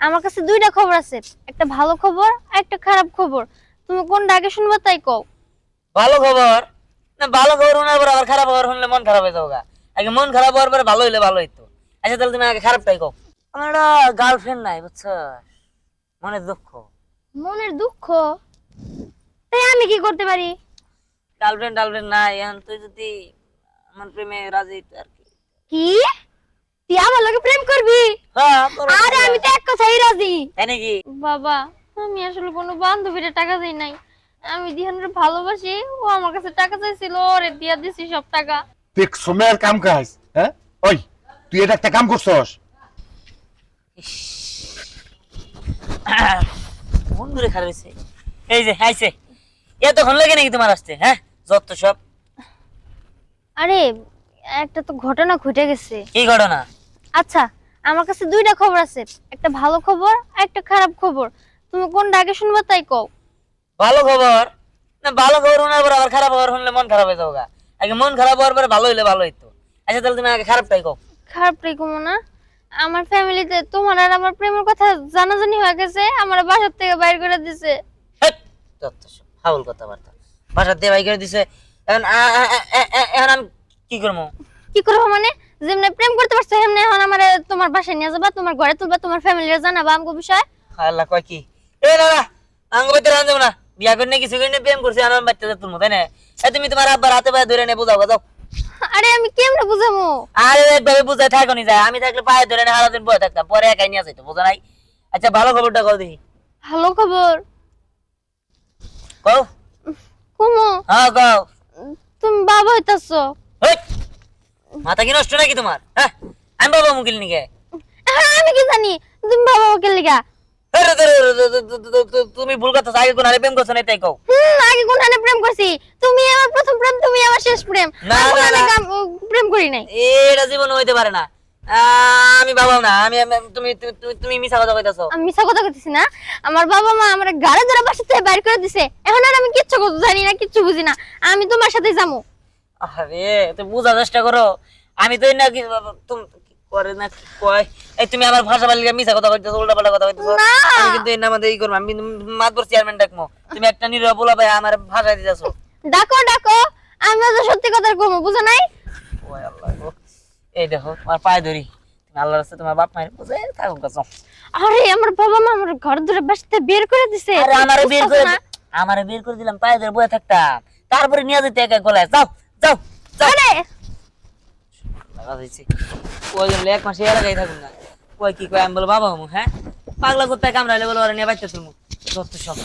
আমার কাছে দুইটা খবর আছে। একটা ভালো খবর আর একটা খারাপ খবর। তুমি কোনটা আগে শুনবে তাই কও। ভালো খবর? না ভালো খবর শোনার পর আবার খারাপ খবর শুনলে মন খারাপ হয়ে যাব। আগে মন খারাপ হওয়ার পরে ভালো হইলে ভালো হইতো। আচ্ছা তাহলে তুমি আগে খারাপটাই কও। আমার একটা গার্লফ্রেন্ড নাই বুঝছ? মনের দুঃখ। মনের দুঃখ? তাই আমি কি করতে পারি? গার্লফ্রেন্ড টার্লফ্রেন্ড নাই এখন তুই যদি আমার প্রেমে রাজি আর কি? কি? তুই আমার লগে প্রেম করবি? হ্যাঁ আরে আমি তো এক কথাই রাজি। তাই নাকি? বাবা আমি আসলে কোনো বান্ধবীরে টাকা দেই নাই। আমি দিহানের ভালোবাসি ও আমার কাছে টাকা চাইছিল ওরে দিয়া দিছি সব টাকা। তুই সময়ের কাম কাজ হ্যাঁ? ওই তুই এটা একটা কাম করছস। দূরে খারাপ হয়েছে এই যে আইছে। এতক্ষণ লাগে নাকি তোমার আসতে হ্যাঁ? যত সব। আরে একটা তো ঘটনা ঘটে গেছে। কি ঘটনা? আচ্ছা আমার কাছে দুইটা খবর আছে। একটা ভালো খবর আর একটা খারাপ খবর। তুমি কোনটা আগে শুনবা তাই কও। ভালো খবর? না ভালো খবর শোনার পর আবার খারাপ খবর শুনলে মন খারাপ হয়ে যাব আগে মন খারাপ হওয়ার পরে ভালো হইলে ভালো হইতো। আচ্ছা তাহলে তুমি আগে খারাপটাই কও। খারাপ রেখো না। আমার ফ্যামিলিতে তোমার আর আমার প্রেমের কথা জানাজানি হয়ে গেছে আমার বাসার থেকে বাইর করে দিছে। ফাউল কথাবার্তা। বাসার দিয়ে বাই করে দিছে। এখন এখন আমি কি করব? কি করব মানে? যেমনি প্রেম করতে পারছ সেমনি এখন আমার তোমার বাসায় নিয়ে যাবা তোমার ঘরে তুলবা তোমার ফ্যামিলিরে জানাবা আমগো বিষয়। আল্লাহ কয় কি? এ না না আঙ্গ ভিতরে আনজাম না। বিয়া করে কিছু করে প্রেম করছি আমার বাচ্চাদের তুলমো তাই না? এ তুমি তোমার আব্বার হাতে পায়ে ধরে নে বোঝাও যাও আরে আমি কেমনে বুঝামু? আরে একভাবে বুঝাই থাকো নি যায়। আমি থাকলে পায়ে ধরে নে সারাদিন বয়ে থাকতাম পরে একাই নিয়ে যাইতো বোঝা নাই? আচ্ছা ভালো খবরটা কও দেখি। ভালো খবর? কও? কুমু। হ্যাঁ কও। তুমি বাবা হইতাছো। মাথা কি নষ্ট নাকি তোমার? হ্যাঁ? আমি বাবা মুকিল নিকে? এখন আমি কি জানি? তুমি বাবা আরে, আরে, তুমি ভুল কথা আগে কোন প্রেম করছ না তাই কও। হুম আগে কোনখানে প্রেম করছি। তুমি আমার প্রথম প্রেম তুমি আমার শেষ প্রেম। না, আমি না, প্রেম করি নাই। এটা জীবন হইতে পারে না। আমি বাবা না আমি তুমি তুমি- মিছা কথা কইতাছো। আমি মিছা কথা কইতেছি না। আমার বাবা মা আমার গাড়ি ধরে বাসা থেকে বাইর করে দিছে। এখন আর আমি কিচ্ছু জানি না কিচ্ছু বুঝি না। আমি তোমার সাথে যাব আরে তুমি বোঝার চেষ্টা করো। আমি তো না কি করে না কি কয়? এই তুমি আমার ভাষা মিছা কথা কইতেছো উল্টা পাল্টা কথা কইতেছো। আমি কিন্তু এই নামাতে করব আমি মাতবর চেয়ারম্যান ডাকমো। তুমি একটা নিরব বলা ভাই আমার ভাষা দিতেছো। ডাকো ডাকো। তো সত্যি কথা কমো বুঝো নাই? ওই আল্লাহ গো। এই দেখো তোমার পায়ে ধরি। তুমি আল্লাহর রাস্তায় তোমার বাপ মায়ের বুঝে থাকুক কাছে আরে আমার বাবা মা আমার ঘর ধরে বাসা থেকে বের করে দিছে। আরে আমারে বের করে আমারে বের করে দিলাম পায়ে ধরে বয়ে থাকতাম। তারপরে নিয়ে যেতে একা গলায় যাও। যাও চলে লাগা মাসে এলাকায় থাকুন না। কি কয় আমি বলো বাবা হ্যাঁ? পাগলা করতে কামড়াইলে বলো ওরা নিয়ে বাইতে তুমি যত সব।